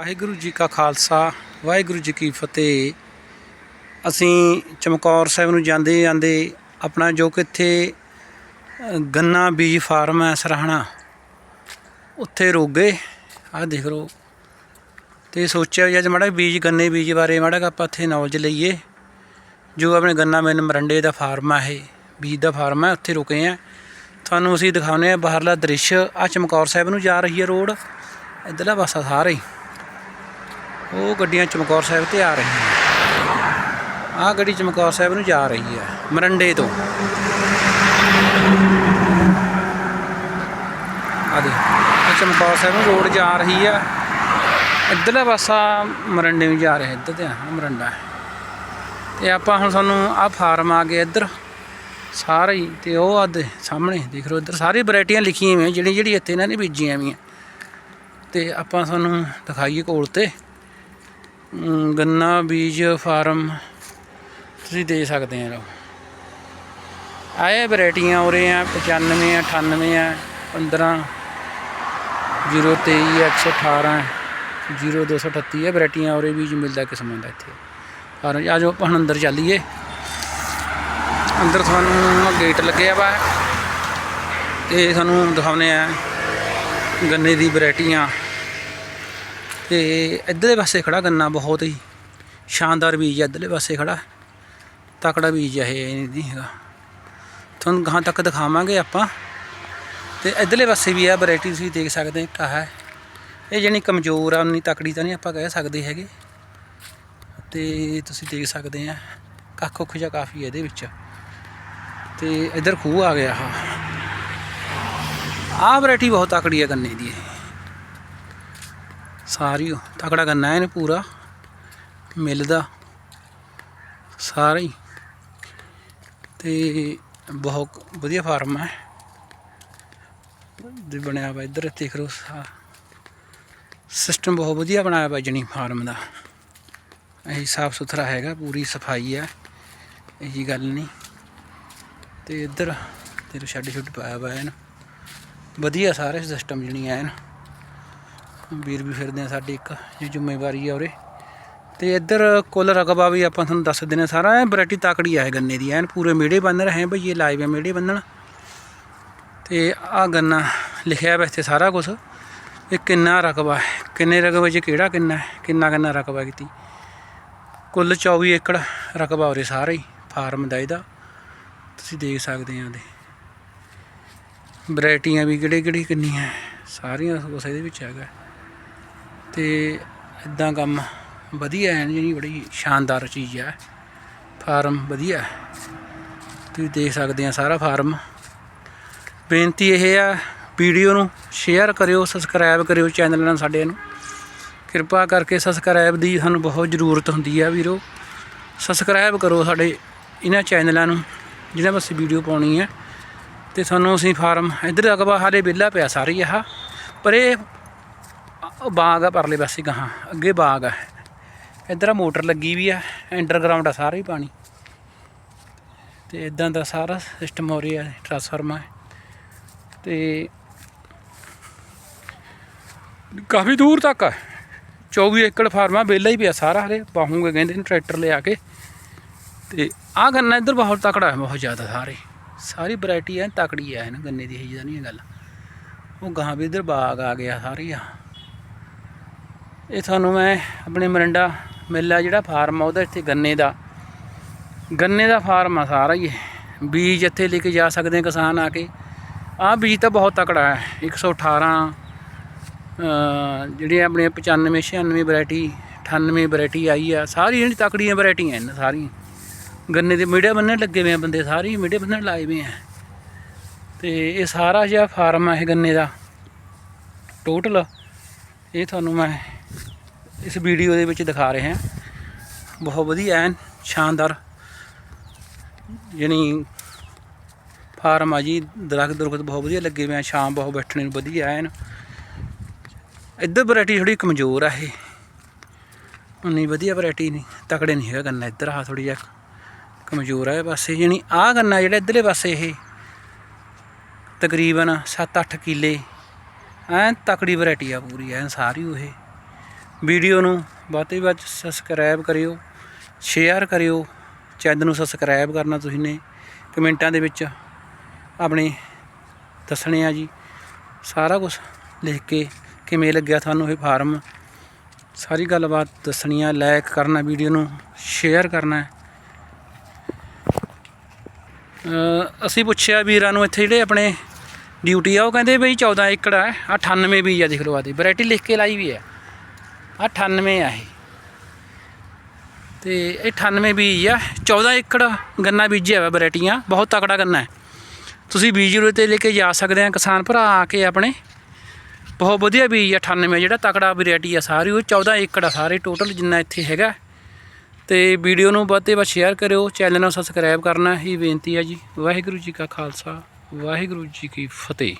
ਵਾਹਿਗੁਰੂ ਜੀ ਕਾ ਖਾਲਸਾ, ਵਾਹਿਗੁਰੂ ਜੀ ਕੀ ਫਤਿਹ। ਅਸੀਂ ਚਮਕੌਰ ਸਾਹਿਬ ਨੂੰ ਜਾਂਦੇ ਜਾਂਦੇ ਆਪਣਾ ਜੋ ਕਿ ਇੱਥੇ ਗੰਨਾ ਬੀਜ ਫਾਰਮ ਹੈ ਸਰਹਣਾ, ਉੱਥੇ ਰੋਗੇ ਆਹ ਦੇਖ ਲਓ। ਤੇ ਸੋਚਿਆ ਵੀ ਅੱਜ ਮਾੜਾ ਬੀਜ, ਗੰਨੇ ਬੀਜ ਬਾਰੇ ਮਾੜਾ ਆਪਾਂ ਇੱਥੇ ਨੌਲੇਜ ਲਈਏ। ਜੋ ਆਪਣੇ ਗੰਨਾ ਮੈਨ ਮਰੰਡੇ ਦਾ ਫਾਰਮ ਹੈ ਇਹ, ਬੀਜ ਦਾ ਫਾਰਮ ਹੈ, ਉੱਥੇ ਰੁਕੇ ਆ ਤੁਹਾਨੂੰ ਅਸੀਂ ਦਿਖਾਉਂਦੇ ਆ ਬਾਹਰਲਾ ਦ੍ਰਿਸ਼। ਆ ਚਮਕੌਰ ਸਾਹਿਬ ਨੂੰ ਜਾ ਰਹੀ ਹੈ ਰੋਡ। ਇੱਧਰਲਾ ਪਾਸਾ ਸਾਰਾ। ਹੀ ਉਹ ਗੱਡੀਆਂ ਚਮਕੌਰ ਸਾਹਿਬ ਤੇ ਆ ਰਹੀਆਂ ਆਹ ਗੱਡੀ ਚਮਕੌਰ ਸਾਹਿਬ ਨੂੰ ਜਾ ਰਹੀ ਹੈ, ਮਰੰਡੇ ਤੋਂ। ਆ ਦੇ ਚਮਕੌਰ ਸਾਹਿਬ ਨੂੰ ਰੋਡ ਜਾ ਰਹੀ ਆ। ਇੱਧਰਲਾ ਪਾਸਾ ਮਰੰਡੇ ਨੂੰ ਜਾ ਰਿਹਾ, ਇੱਧਰ ਤੇ ਆ ਮਰੰਡਾ। ਹੈ ਤੇ ਆਪਾਂ ਹੁਣ ਤੁਹਾਨੂੰ ਆਹ ਫਾਰਮ ਆ ਗਏ ਇੱਧਰ, ਸਾਰੇ ਹੀ, ਤੇ ਉਹ ਆਦੇ ਸਾਹਮਣੇ, ਦੇਖ ਲਓ ਇੱਧਰ, ਸਾਰੀ ਵੈਰਾਈਟੀਆਂ ਲਿਖੀਆਂ ਹੋਈਆਂ ਜਿਹੜੀ ਜਿਹੜੀ ਇੱਥੇ ਇਹਨਾਂ ਨੇ ਬੀਜੀਆਂ ਵੀਆਂ ਤੇ ਆਪਾਂ ਤੁਹਾਨੂੰ ਦਿਖਾਈਏ ਕੋਲ ਤੇ। ਗੰਨਾ, ਬੀਜ, ਫਾਰਮ ਤੁਸੀਂ ਦੇ ਸਕਦੇ ਆ ਲੋ ਆਏ ਵੈਰਾਈਟੀਆਂ ਉਰੇ ਆ 95 ਆ 98 ਆ 15 023 118 0238 ਇਹ ਵੈਰਾਈਟੀਆਂ ਉਰੇ ਬੀਜ ਮਿਲਦਾ ਕਿਸਮਾਂ ਦਾ ਇੱਥੇ। ਫਾਰਮ ਆ ਜਾਓ, ਆਪਾਂ ਹੁਣ ਅੰਦਰ ਚੱਲੀਏ। ਅੰਦਰ ਤੁਹਾਨੂੰ ਗੇਟ ਲੱਗਿਆ ਵਾ। ਤੇ ਤੁਹਾਨੂੰ ਦਿਖਾਉਨੇ ਆ ਗੰਨੇ ਦੀ ਵੈਰਾਈਟੀਆਂ। ਤੇ ਇੱਧਰਲੇ ਪਾਸੇ ਖੜਾ ਗੰਨਾ ਬਹੁਤ ਹੀ। ਸ਼ਾਨਦਾਰ ਬੀਜ ਹੈ ਇੱਧਰਲੇ ਪਾਸੇ ਖੜਾ। ਤਕੜਾ ਬੀਜ ਹੈ ਇਹ ਨਹੀਂ ਹੈਗਾ। ਤੁਹਾਨੂੰ ਗਾਂ ਤੱਕ ਦਿਖਾਵਾਂਗੇ ਆਪਾਂ। ਤੇ ਇੱਧਰਲੇ ਪਾਸੇ ਵੀ ਆ ਵੈਰਾਈਟੀ ਤੁਸੀਂ ਦੇਖ ਸਕਦੇ ਹੋ ਕਾ ਹੈ। ਇਹ ਜਣੀ ਕਮਜ਼ੋਰ ਆ, ਉਨੀ ਤਕੜੀ ਤਾਂ ਨਹੀਂ ਆਪਾਂ ਕਹਿ ਸਕਦੇ ਹੈਗੇ। ਤੇ ਤੁਸੀਂ ਦੇਖ ਸਕਦੇ ਆ, ਕੱਖ ਕੁੱਖ ਜਿਹਾ ਕਾਫੀ ਹੈ ਇਹਦੇ ਵਿੱਚ। ਤੇ ਇੱਧਰ ਖੂਹ ਆ ਗਿਆ ਆਹ। ਆਹ ਵੈਰਾਈਟੀ ਬਹੁਤ ਤਕੜੀ ਹੈ ਗੰਨੇ ਦੀ ਸਾਰੀ ਓ ਤਕੜਾ ਕਰਨਾ ਇਹਨੇ ਪੂਰਾ, ਮਿਲਦਾ ਸਾਰਾ। ਹੀ ਤੇ ਬਹੁਤ ਵਧੀਆ ਫਾਰਮ ਹੈ। ਦੇ ਬਣਿਆ ਵਾ ਇੱਧਰ, ਦੇਖ ਲਓ ਸਿਸਟਮ ਬਹੁਤ ਵਧੀਆ ਬਣਾਇਆ ਵਾ ਜਣੀ ਫਾਰਮ ਦਾ। ਇਹ ਸਾਫ਼ ਸੁਥਰਾ ਹੈਗਾ, ਪੂਰੀ ਸਫ਼ਾਈ ਹੈ, ਇਹੀ ਗੱਲ ਨਹੀਂ। ਤੇ ਇੱਧਰ, ਤੇਰੇ ਸ਼ੈੱਡ ਸ਼ੁੱਡ ਪਾਇਆ ਵਾ ਇਹਨ। ਵਧੀਆ ਸਾਰੇ ਸਿਸਟਮ ਜਣੀ ਐਨ ਵੀਰ ਵੀ ਫਿਰਦੇ ਆ ਸਾਡੀ ਇੱਕ, ਇਹ ਜ਼ਿੰਮੇਵਾਰੀ ਆ ਉਰੇ। ਤੇ ਇੱਧਰ ਕੁੱਲ ਰਕਬਾ ਵੀ ਆਪਾਂ ਤੁਹਾਨੂੰ ਦੱਸ ਦਿੰਦੇ ਹਾਂ ਸਾਰਾ ਇਹ ਵੈਰਾਈਟੀ ਤਾਕੜੀ ਆ ਗੰਨੇ ਦੀ, ਐਨ ਪੂਰੇ ਮੇੜੇ ਬੰਨ ਰਹੇ ਆ ਭਈ ਇਹ ਲਾਈਵ ਹੈ ਮੇੜੇ ਬੰਨਣ। ਤੇ ਆ ਗੰਨਾ ਲਿਖਿਆ ਵੈਸੇ ਸਾਰਾ ਕੁਝ ਇਹ ਕਿੰਨਾ ਰਕਬਾ ਹੈ, ਕਿੰਨੇ ਰਕਬੇ 'ਚ ਕਿਹੜਾ ਕਿੰਨਾ ਹੈ, ਕਿੰਨਾ ਕਿੰਨਾ ਰਕਬਾ ਕੀਤੀ। ਕੁੱਲ 24 ਏਕੜ ਰਕਬਾ ਉਰੇ ਸਾਰਾ ਹੀ, ਫਾਰਮ ਦਾ ਇਹਦਾ। ਤੁਸੀਂ ਦੇਖ ਸਕਦੇ ਆ ਉਹਦੇ। ਵੈਰਾਈਟੀਆਂ ਵੀ ਕਿਹੜੇ ਕਿਹੜੀ ਕਿੰਨੀਆਂ ਸਾਰੀਆਂ ਕੁਛ ਇਹਦੇ ਵਿੱਚ ਹੈਗਾ। ਤੇ ਇਦਾਂ ਕੰਮ ਵਧੀਆ ਹੈ, ਜਿਹੜੀ ਬੜੀ ਸ਼ਾਨਦਾਰ ਚੀਜ਼ ਹੈ। ਫਾਰਮ ਵਧੀਆ ਤੁਸੀਂ ਦੇਖ ਸਕਦੇ ਆ ਸਾਰਾ ਫਾਰਮ। ਬੇਨਤੀ ਇਹ ਆ, ਵੀਡੀਓ ਨੂੰ ਸ਼ੇਅਰ ਕਰਿਓ ਸਬਸਕ੍ਰਾਈਬ ਕਰਿਓ ਚੈਨਲ ਨਾਲ ਸਾਡੇ ਨੂੰ। ਕਿਰਪਾ ਕਰਕੇ ਸਬਸਕ੍ਰਾਈਬ ਦੀ ਸਾਨੂੰ ਬਹੁਤ ਜ਼ਰੂਰਤ ਹੁੰਦੀ ਆ ਵੀਰੋ। ਸਬਸਕ੍ਰਾਈਬ ਕਰੋ ਸਾਡੇ ਇਹਨਾਂ ਚੈਨਲਾਂ ਨੂੰ ਜਿਹਨਾਂ ਵਿੱਚ ਵੀਡੀਓ ਪਾਉਣੀ ਹੈ ਤੇ ਸਾਨੂੰ ਅਸੀਂ ਫਾਰਮ ਇੱਧਰ ਅਗਵਾ ਹਾਲੇ ਵਿਹਲਾ ਪਿਆ ਸਾਰੀ ਆਹ। ਪਰ ਇਹ ਉਹ ਬਾਗ ਆ ਪਰਲੇ ਪਾਸੇ ਗਾਹਾਂ, ਅੱਗੇ ਬਾਗ ਆ। ਇੱਧਰ ਆ ਮੋਟਰ ਲੱਗੀ ਵੀ ਆ ਅੰਡਰਗਰਾਉਂਡ ਆ ਸਾਰਾ ਹੀ ਪਾਣੀ। ਤੇ ਇਦਾਂ ਦਾ ਸਾਰਾ ਸਿਸਟਮ ਹੋ ਰਿਹਾ ਟ੍ਰਾਂਸਫਾਰਮਰ ਤੇ ਕਾਫੀ ਦੂਰ ਤੱਕ ਆ। 24 ਏਕੜ ਫਾਰਮਾ ਵਿਹਲਾ ਹੀ ਪਿਆ ਸਾਰਾ ਹਰੇ ਪਾਹੂਗੇ ਕਹਿੰਦੇ ਨੇ ਟਰੈਕਟਰ ਲਿਆ ਕੇ। ਤੇ ਆਹ ਗੰਨਾ ਇੱਧਰ ਬਹੁਤ ਤਕੜਾ ਹੈ, ਬਹੁਤ ਜ਼ਿਆਦਾ ਸਾਰੇ। ਸਾਰੀ ਵੈਰਾਈਟੀ ਹੈ ਤਕੜੀ ਹੈ ਨਾ ਗੰਨੇ ਦੀ ਇਹ ਜਿਹੀ ਨਹੀਂ ਹੈ ਗੱਲ। ਉਹ ਗਾਂ ਵੀ ਇੱਧਰ ਬਾਗ ਆ ਗਿਆ, ਸਾਰੇ ਆ। ਇਹ ਤੁਹਾਨੂੰ ਮੈਂ ਆਪਣੇ ਮਰੰਡਾ ਮੇਲਾ ਜਿਹੜਾ ਫਾਰਮ ਆ, ਉਹਦਾ ਇੱਥੇ ਗੰਨੇ ਦਾ। ਗੰਨੇ ਦਾ ਫਾਰਮ ਆ ਸਾਰਾ ਹੀ ਇਹ। ਬੀਜ ਇੱਥੇ ਲੈ ਕੇ ਜਾ ਸਕਦੇ ਕਿਸਾਨ ਆ ਕੇ। ਆਹ ਬੀਜ ਤਾਂ ਬਹੁਤ ਤਕੜਾ ਹੈ। 118 ਅ ਜਿਹੜੇ ਆਪਣੇ 95 96 ਵੈਰਾਈਟੀ 98 ਵੈਰਾਈਟੀ ਆਈ ਆ। ਸਾਰੀ ਜਿਹੜੀ ਤਕੜੀਆਂ ਵੈਰਾਈਟੀਆਂ ਨੇ ਸਾਰੀਆਂ। ਗੰਨੇ ਦੇ ਮੀੜੇ ਬੰਨਣ ਲੱਗੇ ਹੋਏ ਆ ਬੰਦੇ, ਸਾਰੇ ਹੀ ਮੀਡੀਆ ਬੰਨਣ ਲਾਏ ਹੋਏ ਆ। ਤੇ ਇਹ ਸਾਰਾ ਜਿਹਾ ਫਾਰਮ ਆ ਇਹ ਗੰਨੇ ਦਾ। ਟੋਟਲ ਇਹ ਤੁਹਾਨੂੰ ਮੈਂ ਇਸ ਵੀਡੀਓ ਦੇ ਵਿੱਚ ਦਿਖਾ ਰਹੇ ਹਾਂ। ਬਹੁਤ ਵਧੀਆ ਐਨ ਸ਼ਾਨਦਾਰ, ਯਾਨੀ ਫਾਰਮ ਆ ਜੀ, ਦਰਖਤ ਦਰਖਤ ਬਹੁਤ ਵਧੀਆ ਲੱਗੇ ਹੋਏ ਆ, ਸ਼ਾਮ ਬਹੁਤ ਬੈਠਣੇ ਨੂੰ ਵਧੀਆ ਐਨ। ਇੱਧਰ ਵੈਰਾਈਟੀ ਥੋੜੀ ਕਮਜ਼ੋਰ ਆ ਇਹ। ਉਨੀ ਵਧੀਆ ਵੈਰਾਈਟੀ ਨਹੀਂ, ਤਕੜੇ ਨਹੀਂ ਹੈਗਾ ਗੰਨਾ ਇੱਧਰ ਆ ਥੋੜੀ ਜਿਹਾ ਕਮਜ਼ੋਰ ਆ ਇਹ ਪਾਸੇ, ਯਾਨੀ ਆਹ ਗੰਨਾ ਜਿਹੜਾ ਇੱਧਰਲੇ ਪਾਸੇ ਇਹ, ਤਕਰੀਬਨ 7-8 ਕਿੱਲੇ, ਐਨ ਤਕੜੀ ਵੈਰਾਈਟੀ ਆ ਪੂਰੀ, ਐਨ ਸਾਰੀ ਉਹ ਇਹ। ਵੀਡੀਓ ਨੂੰ ਵੱਧ ਤੋਂ ਵੱਧ ਸਬਸਕ੍ਰਾਈਬ ਕਰਿਓ ਸ਼ੇਅਰ ਕਰਿਓ ਚੈਨਲ ਨੂੰ ਸਬਸਕ੍ਰਾਈਬ ਕਰਨਾ ਤੁਸੀਂ ਨੇ, ਕਮੈਂਟਾਂ ਦੇ ਵਿੱਚ ਆਪਣੇ ਦੱਸਣੇ ਆ ਜੀ। ਸਾਰਾ ਕੁਝ ਲਿਖ ਕੇ ਕਿਵੇਂ ਲੱਗਿਆ ਤੁਹਾਨੂੰ ਇਹ ਫਾਰਮ ਸਾਰੀ ਗੱਲਬਾਤ ਦੱਸਣੀ ਆ ਲਾਈਕ ਕਰਨਾ, ਵੀਡੀਓ ਨੂੰ ਸ਼ੇਅਰ ਕਰਨਾ। ਅਸੀਂ ਪੁੱਛਿਆ ਵੀਰਾਂ ਨੂੰ ਇੱਥੇ ਜਿਹੜੇ ਆਪਣੇ ਡਿਊਟੀ ਆ, ਉਹ ਕਹਿੰਦੇ ਬਈ 14 ਏਕੜ ਆ ਆਹ 98 ਬੀਜ ਆ ਦੇਖ ਲਓ ਆਦੀ ਵੈਰਾਈਟੀ ਲਿਖ ਕੇ ਲਾਈ ਵੀ ਆ 98 ਆ ਇਹ। ਤੇ ਇਹ 98 ਬੀਜ ਆ 14 ਏਕੜ ਗੰਨਾ ਬੀਜਿਆ ਵਾ ਵੈਰਾਈਟੀਆਂ, ਬਹੁਤ ਤਕੜਾ ਗੰਨਾ ਹੈ। ਤੁਸੀਂ ਬੀਜ ਉਰੇ ਤੇ ਲੈ ਕੇ ਜਾ ਸਕਦੇ ਆ ਕਿਸਾਨ ਭਰਾ ਆ ਕੇ ਆਪਣੇ। ਬਹੁਤ ਵਧੀਆ ਬੀਜ ਆ 98 ਜਿਹੜਾ ਤਕੜਾ ਵੈਰਾਈਟੀ ਆ ਸਾਰੀ, ਉਹ 14 ਏਕੜ ਆ ਸਾਰੇ ਟੋਟਲ ਜਿੰਨਾ ਇੱਥੇ ਹੈਗਾ। ਤੇ ਵੀਡੀਓ ਨੂੰ ਵੱਧ ਤੋਂ ਵੱਧ ਸ਼ੇਅਰ ਕਰਿਓ ਚੈਨਲ ਨੂੰ ਸਬਸਕ੍ਰਾਈਬ ਕਰਨਾ ਹੀ ਬੇਨਤੀ ਆ ਜੀ। ਵਾਹਿਗੁਰੂ ਜੀ ਕਾ ਖਾਲਸਾ, ਵਾਹਿਗੁਰੂ ਜੀ ਕੀ ਫਤਿਹ।